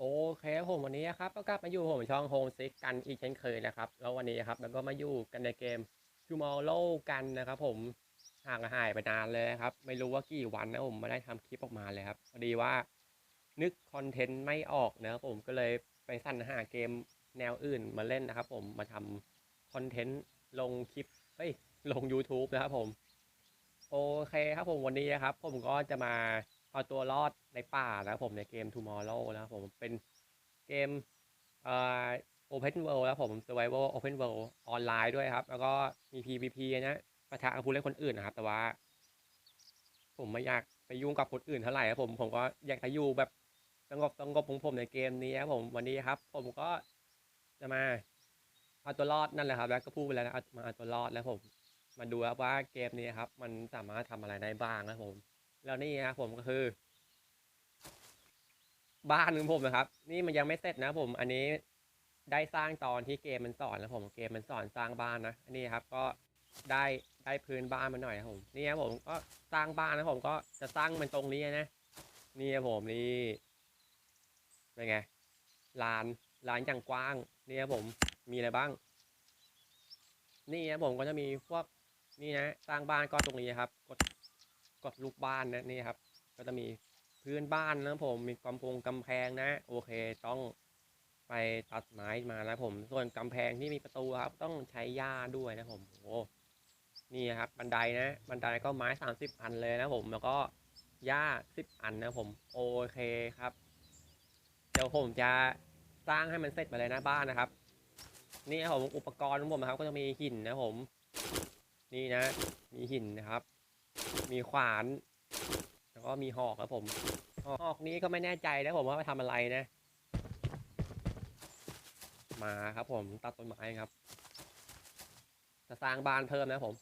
โอเคครับผมวันนี้นะครับก็กลับมาอยู่ผมช่องโฮมซิกกันอีกเช่นเคยนะครับแล้ววันนี้ครับแล้วก็มาอยู่กันในเกม Tomorrow กันนะครับผมห่างหายไปนานเลยครับ ไม่รู้ว่ากี่วันนะผมไม่ได้ทำคลิปออกมาเลยครับพอดีว่านึกคอนเทนต์ไม่ออกนะครับผมก็เลยไปสรรหาเกมแนวอื่นมาเล่นนะครับ ผมมาทำคอนเทนต์ลงคลิปเฮ้ยลง YouTube นะครับผมโอเคครับผมวันนี้นะครับ ผมก็จะมา เอาตัวรอดในป่านะผมในเกม Tomorrow นะผมเป็นเกมเอ่อ Open World นะครับผม Survival Open World ออนไลน์ด้วยครับ แล้วก็มี PVP นะปะทะกับผู้เล่นคนอื่นนะครับ แต่ว่า ผมไม่อยากไปยุ่งกับคนอื่นเท่าไหร่ครับผมผมก็อยากจะอยู่แบบสงบสงบของผมในเกมนี้ครับผมวันนี้ครับ ผมก็จะมาเอาตัวรอดนั่นแหละครับ แล้วก็พูดไปแล้วนะเอามาเอาตัวรอดแล้วผม มาดูครับว่าเกมนี้ครับ มันสามารถทำอะไรได้บ้างนะผม แล้วนี่ครับผมก็คือ บ้านของผมนะครับ นี่มันยังไม่เสร็จนะผมอันนี้ได้สร้างตอนที่เกมมันสอนนะผมเกมมันสอนสร้างบ้านนะอันนี้ครับก็ได้ได้พื้นบ้านมาหน่อยครับผมนี่ครับผมก็สร้างบ้านนะผมก็จะสร้างมันตรงนี้นะนี่ครับผมนี่เป็นไงลานลานอย่างกว้างนี่ครับผมมีอะไรบ้าง นี่ครับผมก็จะมีพวกนี่นะสร้างบ้านก็ตรงนี้ครับกด กดลูกบ้านนะนี่ครับ ก็จะมีพื้นบ้านนะผมมีกำพงกำแพงนะ โอเคต้องไปตัดไม้มานะผม ส่วนกำแพงที่มีประตูครับ ต้องใช้หญ้าด้วยนะผมโอ้นี่ครับบันไดนะ บันไดก็ไม้สามสิบอันเลยนะผมแล้วก็หญ้าสิบอันนะผม โอเคครับ เดี๋ยวผมจะสร้างให้มันเสร็จมาเลยนะบ้านนะครับ นี่ครับผมอุปกรณ์ของผมนะครับ ก็จะมีหินนะผม นี่นะ มีหินนะครับ มีขวาน แล้วก็มีหอกครับผม หอกนี้ก็ไม่แน่ใจนะผมว่าไปทำอะไรนะ มาครับผมตัดต้นไม้ครับ จะสร้างบ้านเพิ่มนะผม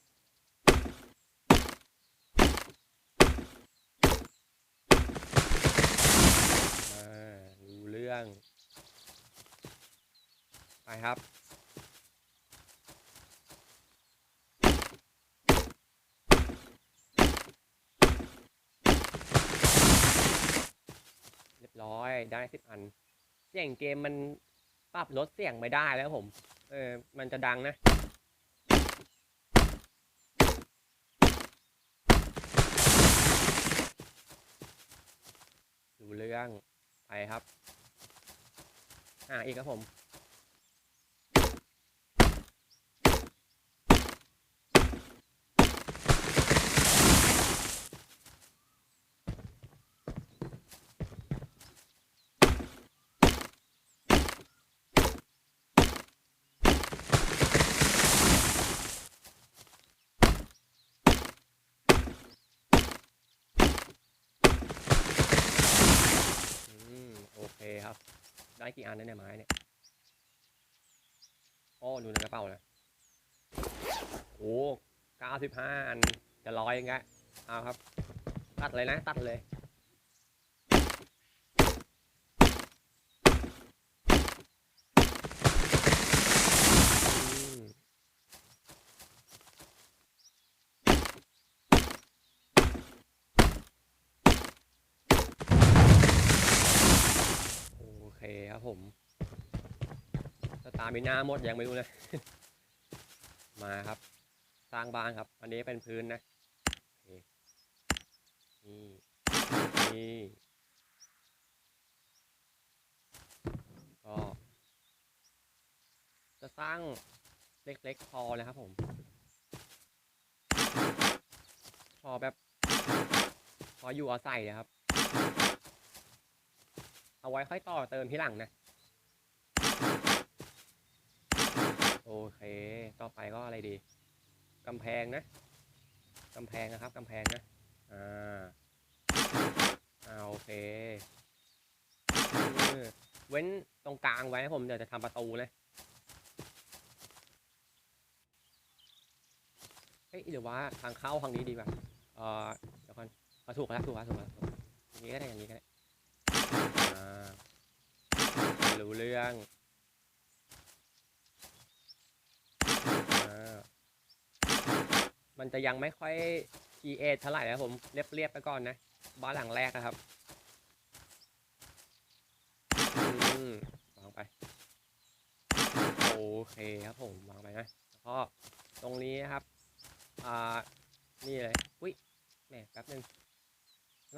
อ่ารู้เรื่อง ไปครับ เรียบร้อย ได้สิบอัน เสียงเกมมันปรับลดเสียงไม่ได้แล้วผม เออ มันจะดังนะ ดูเรื่อง ไปครับ อ่าอีกครับผม อืม โอเคครับ ได้กี่อันเนี่ยไม้เนี่ยโอ้ดูในกระเป๋านะโอ้เก้าสิบห้าอันจะร้อยยังไงเอาครับ ตัดเลยนะ ตัดเลย อืม โอเคครับผม สตาร์มิน่าหมดยังไม่รู้นะมาครับ สร้างบ้านครับ อันนี้เป็นพื้นนะนี่นี่ก็จะสร้างเล็กๆพอนะครับผมพอแบบพออยู่อาศัยนะครับ เอาไว้ค่อยต่อเติมที่หลังนะ โอเค ต่อไปก็อะไรดีกำแพงนะกำแพงนะครับกำแพงนะ อ่า อ่า โอเค เว้นตรงกลางไว้ให้ผมเดี๋ยวจะทำประตูนะ เฮ้ยหรือว่าทางเข้าทางนี้ดีกว่าเออเดี๋ยวก่อนเอาถูกแล้วถูกแล้วถูกแล้วถูกแล้วอย่างนี้ก็ได้อย่างนี้ก็ได้ อ่า รู้เรื่อง มันจะยังไม่ค่อย PA เท่าไหร่นะผมเรียบๆไปก่อนนะบ้านหลังแรกนะครับวางไป โอเคครับผมวางไปนะแล้วก็ตรงนี้นะครับ อ่า นี่เลย อุ้ยแหมแป๊บนึง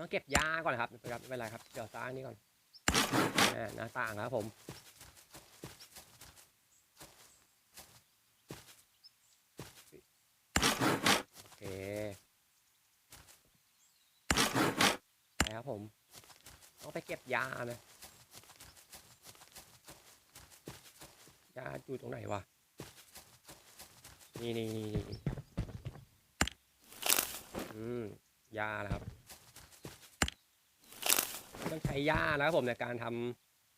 ต้องเก็บยาก่อนครับไม่เป็นไรครับ เดี๋ยวสร้างนี่ก่อนหน้าต่างครับผม ไปครับผม ต้องไปเก็บยานะยาอยู่ตรงไหนวะนี่นี่นี่นี่อืมยานะครับ ต้องใช้ยานะครับผมในการท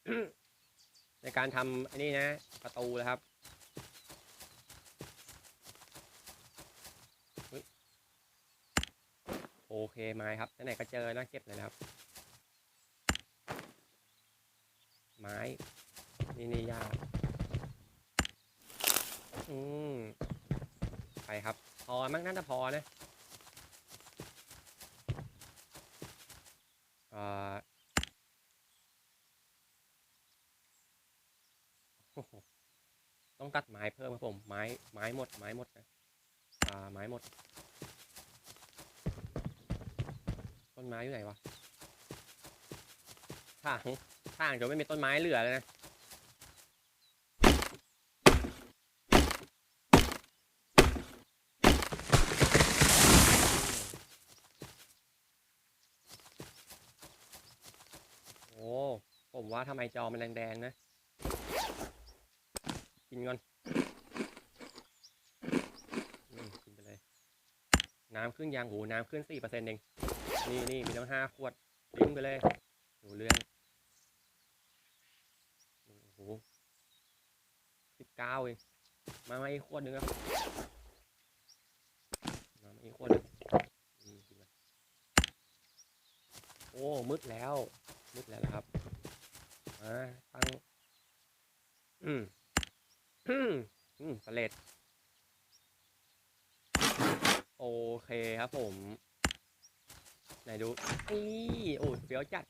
ำในการทำอันนี้นะ ประตูนะครับ โอเค ไม้ครับไหนๆก็เจอนะเก็บเลยนะครับ ไม้นี่นี่ยาอืมไปครับ พอมั้งน่าจะพอนะเอ่อโอ้โหต้องตัดไม้เพิ่มครับผม ไม้ไม้หมดไม้หมดนะอ่าไม้หมด ต้นไม้อยู่ไหนวะทางทางจะไม่มีต้นไม้เหลือเลยนะโอ้ผมว่าทำไมจอมันแดงๆนะกินก่อนกินไปเลย น้ำขึ้นยังโหน้ำขึ้นสี่เปอร์เซ็นต์เอง นี่นี่มีตั้งห้าขวดดิ้งไปเลยหนูเรื่องโอ้โหสิบเก้าเองมามาอีกขวดหนึ่งครับมามาอีกขวดหนึงโอ้มืดแล้ว มืดแล้วนะครับมาตั้งอืมอืมอืมสำเร็จโอเคครับผม นดูนี่โอ้ยเฟี้ยวจัด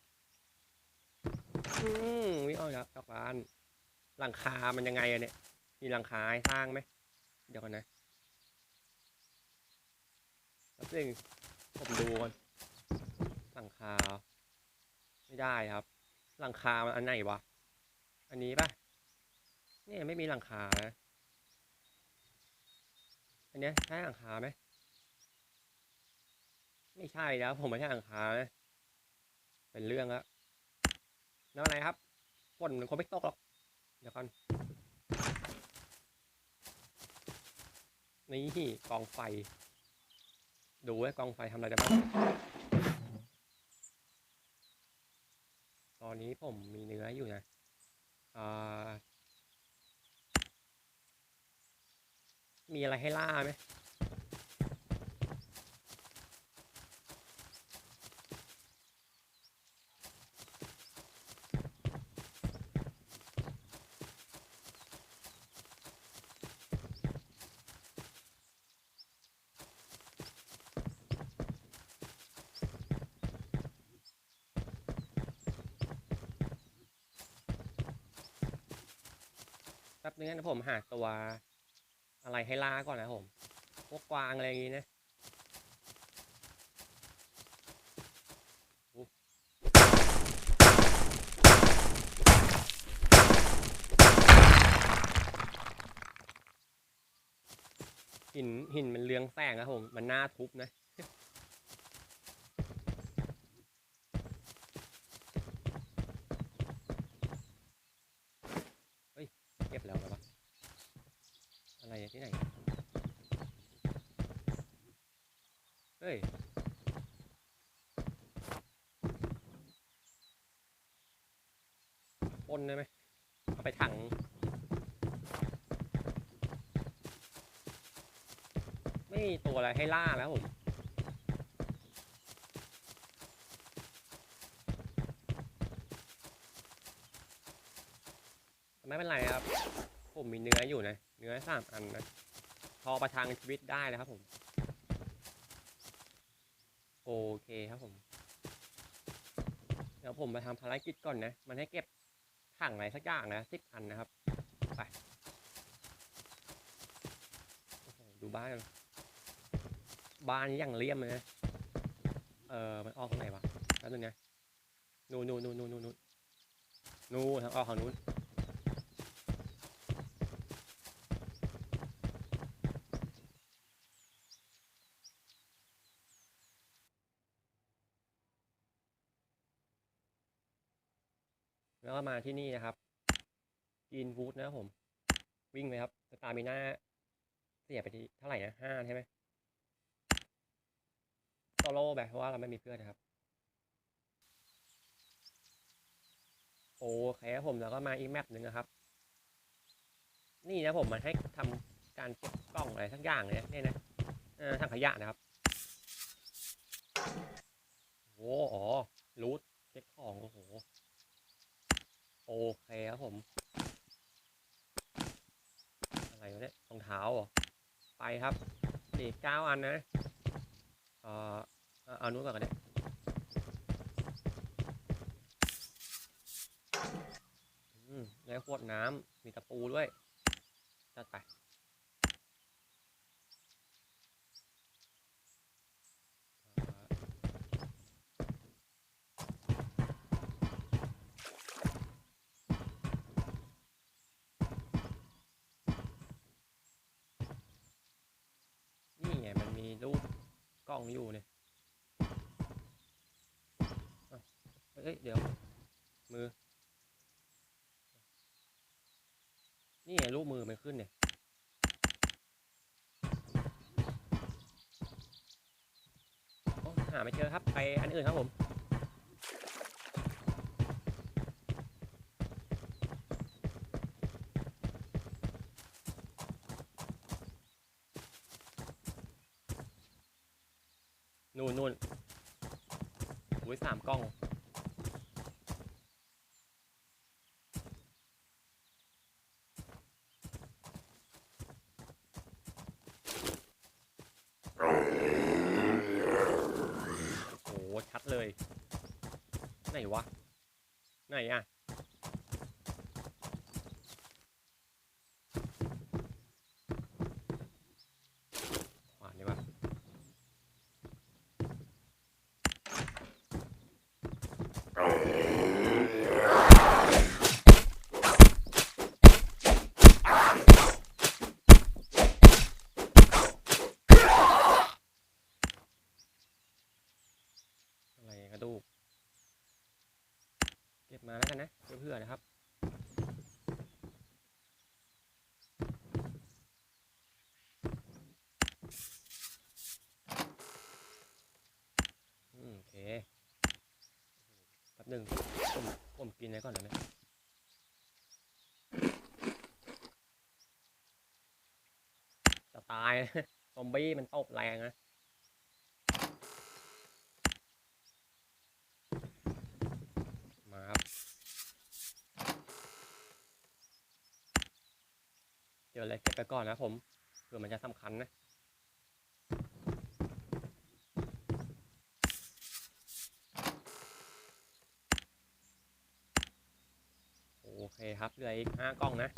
อืมวิ่งออกครับจากบ้านหลังคา มันยังไงอะเนี่ย มีหลังคาให้สร้างไหม เดี๋ยวก่อนนะแป๊บนึงผมดูก่อนหลังคา ไม่ได้ครับ หลังคา มันอันไหนวะ อันนี้ปะเนี่ยไม่มีหลังคานะอันเนี้ยใช่หลังคาไหม ไม่ใช่แล้วผมไม่ใช่หลังคานะเป็นเรื่องแล้วแล้วอะไรครับฝนมันคงไม่ตกหรอก เดี๋ยวก่อน นี่กองไฟ ดูไว้กองไฟทำอะไรได้บ้าง ตอนนี้ผมมีเนื้ออยู่นะอ่ามีอะไรให้ล่าไหม แป๊บนึงนผมหาตัวอะไรให้ล่าก่อนนะผม พวกกวางอะไรอย่างงี้นะหินหินมันเรืองแสงนะผม มันน่าทุบนะ เก็บแล้วเหรอวะอะไรอะที่ไหน เฮ้ยปนได้ไหมเอาไปถังไม่มีตัวอะไรให้ล่าแล้วผมไม่เป็นไรครับ ผมมีเนื้ออยู่นะ เนื้อสามอันนะ พอประทังชีวิตได้นะครับผม โอเคครับผม เดี๋ยวผมไปทำภารกิจก่อนนะ มันให้เก็บถังอะไรสักอย่างนะสิบอันนะครับ ไปดูบ้านกันบ้านอย่างเลี่ยมเลยนะเออมันออกตรงไหนวะแล้วนึงนะนู่นนู่นนู่นนู่นนู่นนู่นทางออกทางนู้น ก็มาที่นี่นะครับกินวูดนะครับผม วิ่งไปครับสตาร์มิน่าเสียไปที่เท่าไหร่นะห้าใช่ไหมโซโล่แบบเพราะว่าเราไม่มีเพื่อนนะครับ โอเคครับผมแล้วก็มาอีกแมปหนึ่งนะครับ นี่นะผมมันให้ทำการเก็บกล่องอะไรสักอย่างเลยนะเนี่ยนะทางขยะนะครับโอ้อ๋อรูทเช็คของโอ้โหโอเคครับผม อะไรวะเนี่ยรองเท้าเหรอไปครับ นี่เก้าอันนะเอ่อเอานู้นก่อนก็ได้อืมแล้วขวดน้ำมีตะปูด้วยจัดไปอ่านี่ไงมันมีรูปกล้องอยู่เนี่ยอ้าว เอ้ยเดี๋ยว มือ นี่ไงรูปมือมันขึ้นเนี่ยหาไม่เจอครับ ไปอันอื่นครับผมนู่นนู่นอุ้ยสามกล้อง โอ้โหชัดเลย ไห นวะ ไหนอะ ขวานดีกว่าอะไรกระดูก เก็บมาแล้วกันนะ เพื่อๆนะครับ อืมโอเคแป๊บหนึ่งผมผมกินอะไรก่อนนะเนี่ยจะ ตาย ซอมบี้มันตบแรงนะมาครับเจออะไรเก็บไปก่อนนะผมเผื่อมันจะสำคัญนะโอเคครับเหลืออีกห้ากล้องนะ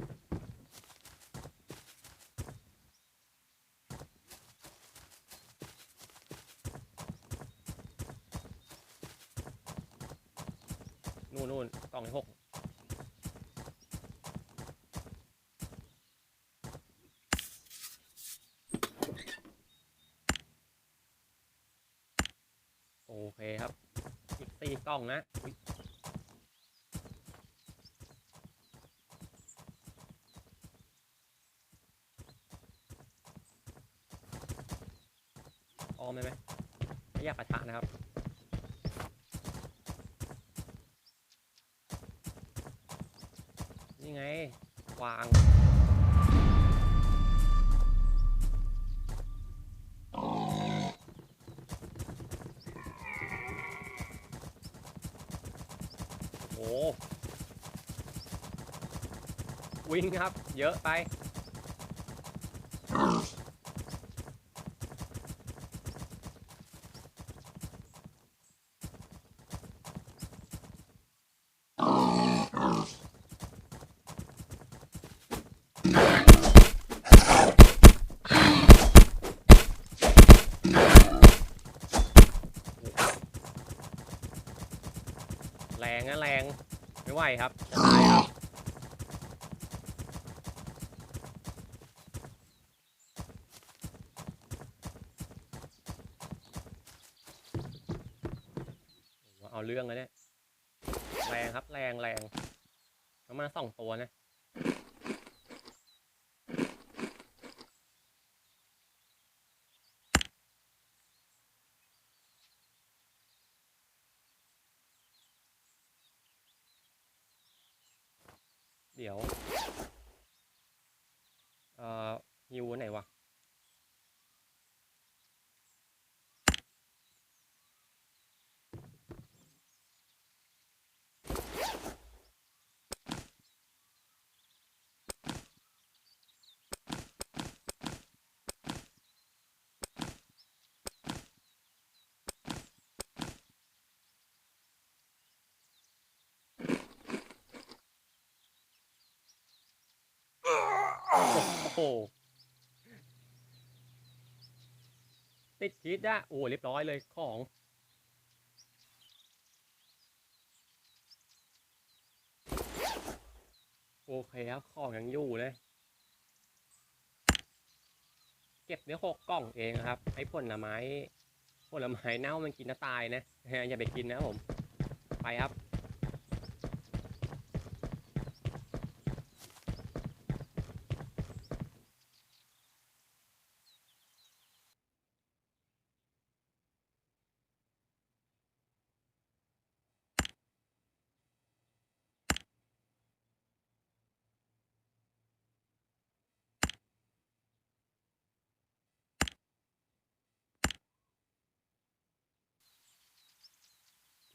นู่นนู่นกล่องที่หกโอเคครับอีกสี่กล่องนะอออมได้ไหมไม่อยากปะทะนะครับนี่ไงวาง วิ่งครับ เยอะไป แรงนะแรง ไม่ไหวครับ เอาเรื่องเลยเนี่ย แรงครับ แรงแรงประมาณสองตัวนะเดี๋ยว เอ่อฮิวไหนวะ โอ้โห ติดพิษอะโอ้เรียบร้อยเลยของโอเคครับของยังอยู่เลย เก็บได้หกกล่องเองครับไอ้ผลไม้ผลไม้เน่ามันกินแล้วตายนะอย่าไปกินนะผม ไปครับ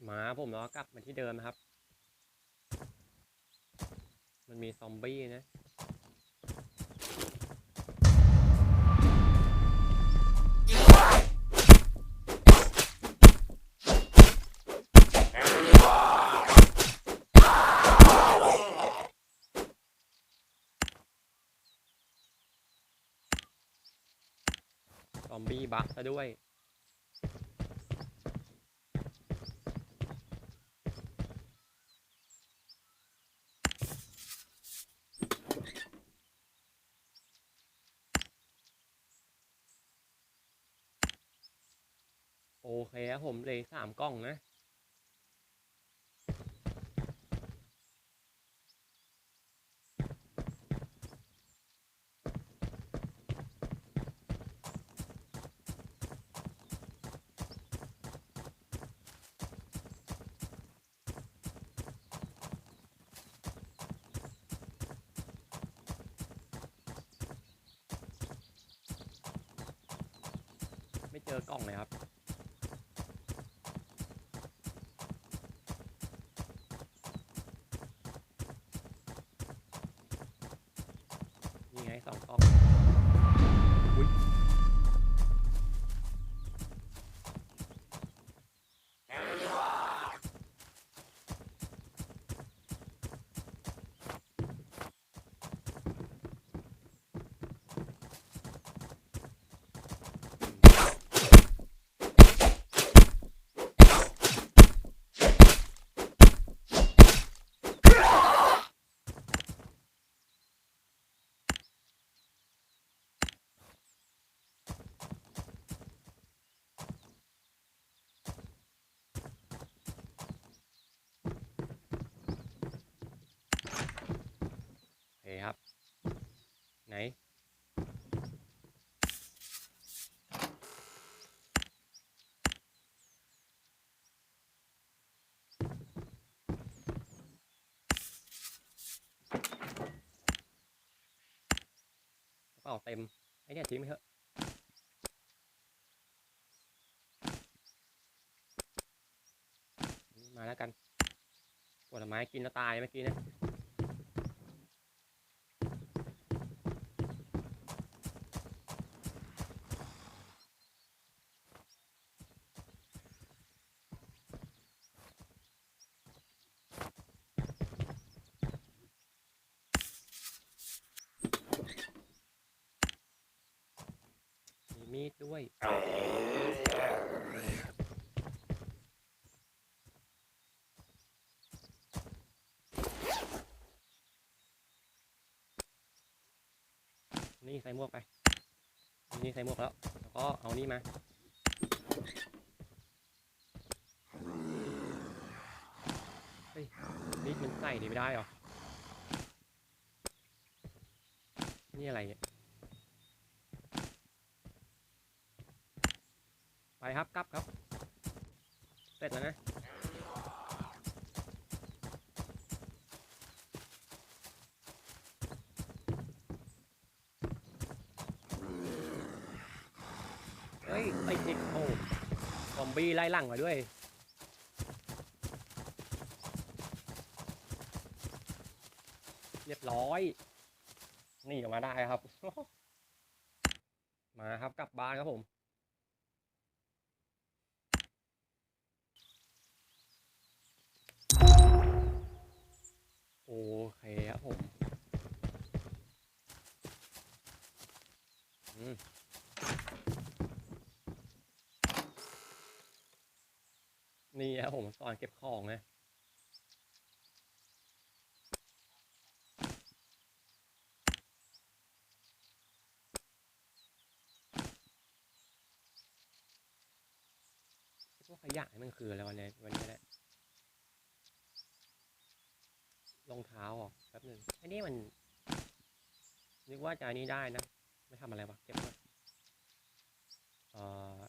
มาผมแล้วก็กลับมาที่เดิมนะครับ มันมีซอมบี้นะซอมบี้บักซะด้วย โอเคครับ ผมเลยสามกล้องนะ ไม่เจอกล้องเลยครับ นี่ไงสองกล้องอุ๊ยโอเคครับ ไหน กระ เป๋าเต็ม ไอ้เนี่ยทิ้งไปเถอะมาแล้วกันผลไม้กินแล้วตายเมื่อกี้เนะ มีมีดด้วย โนี่ใส่หมวกไป นี่ใส่หมวกแล้ว แล้วก็เอานี่มาเฮ้ยนี่มันใส่นี่ไม่ได้หรอ นี่อะไรเนี่ย ไปครับกลับครับ เสร็จแล้วนะ เฮ้ยไอ้เด็กโอ้ซอม บี้ไล่หลังมาด้วย เรียบร้อย นี่ออกมาได้ครับ มาครับกลับบ้านครับผมโอเคครับผม อืมนี่ครับ ผมสอนเก็บของนะพวกขยะนี่มันคืออะไรวันนี้วันนี้แหละรองเท้าออกแป๊บหนึ่งไอันนี้มัน นึกว่าจะนนี้ได้นะ ไม่ทำอะไรวะเก็บไว้เอ่อ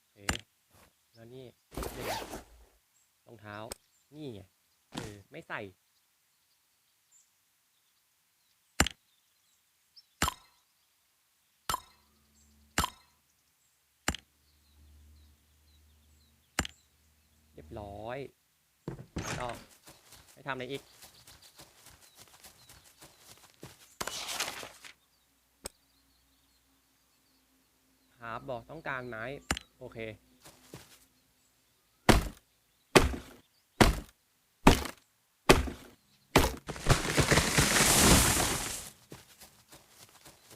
โอเคแล้วนี่นี่ไงรองเท้า นี่ไงเออไม่ใส่ ร้อยก็ให้ทำอะไรอีกครับบอกต้องการไม้ โอเค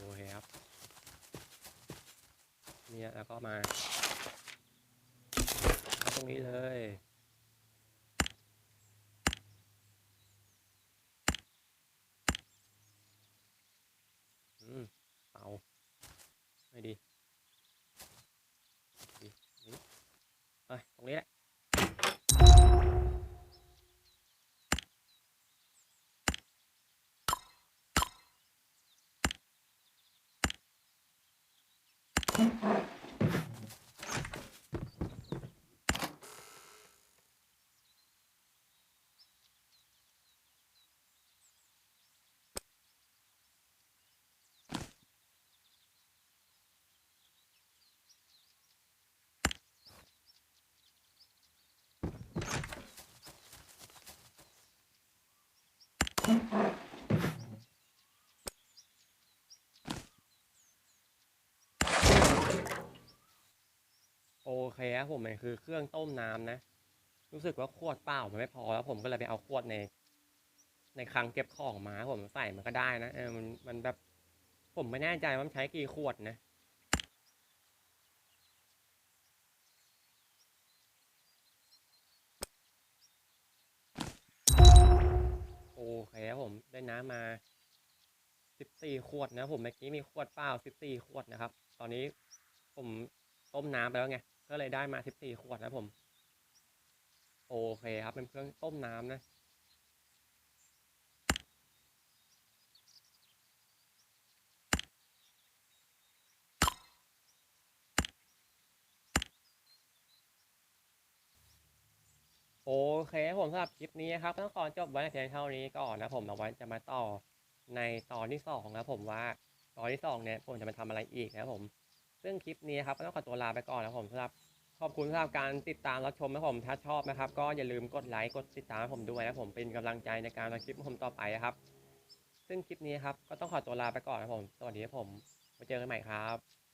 โอเคครับ เนี่ยแล้วก็มา รงนี้เลย อืมเป่าไม่ดี ดีนี่เอ้ย ตรงนี้แหละ โอเคครับผมมันคือเครื่องต้มน้ำนะ รู้สึกว่าขวดเปล่ามันไม่พอแล้วผมก็เลยไปเอาขวดใน ในคลังเก็บของมาผมใส่มันก็ได้นะเออมันมันแบบ ผมไม่แน่ใจว่ามันใช้กี่ขวดนะโอเคครับผมได้น้ำมาสิบสี่ขวดนะผมเมื่อกี้มีขวดเปล่าสิบสี่ขวดนะครับ ตอนนี้ผมต้มน้ำไปแล้วไง ก็เลยได้มาสิบสี่ขวดนะผม โอเคครับ เป็นเครื่องต้มน้ำนะโอเคครับผมสำหรับคลิปนี้ครับต้องขอจบไว้เพียงเท่านี้ก่อนนะผมเอาไว้จะมาต่อในตอนที่สองนะผมว่า ตอนที่สองเนี่ยผมจะมาทำอะไรอีกนะผม ซึ่งคลิปนี้ครับก็ต้องขอตัวลาไปก่อนนะครับผมสำหรับขอบคุณสำหรับการติดตามรับชมนะครับผมถ้าชอบนะครับ ก็อย่าลืมกดไลค์กดติดตามให้ผมด้วยนะผมเป็นกำลังใจในการทำคลิปของผมต่อไปนะครับ ซึ่งคลิปนี้ครับก็ต้องขอตัวลาไปก่อนนะครับผมสวัสดีครับผมไว้เจอกันใหม่ครับ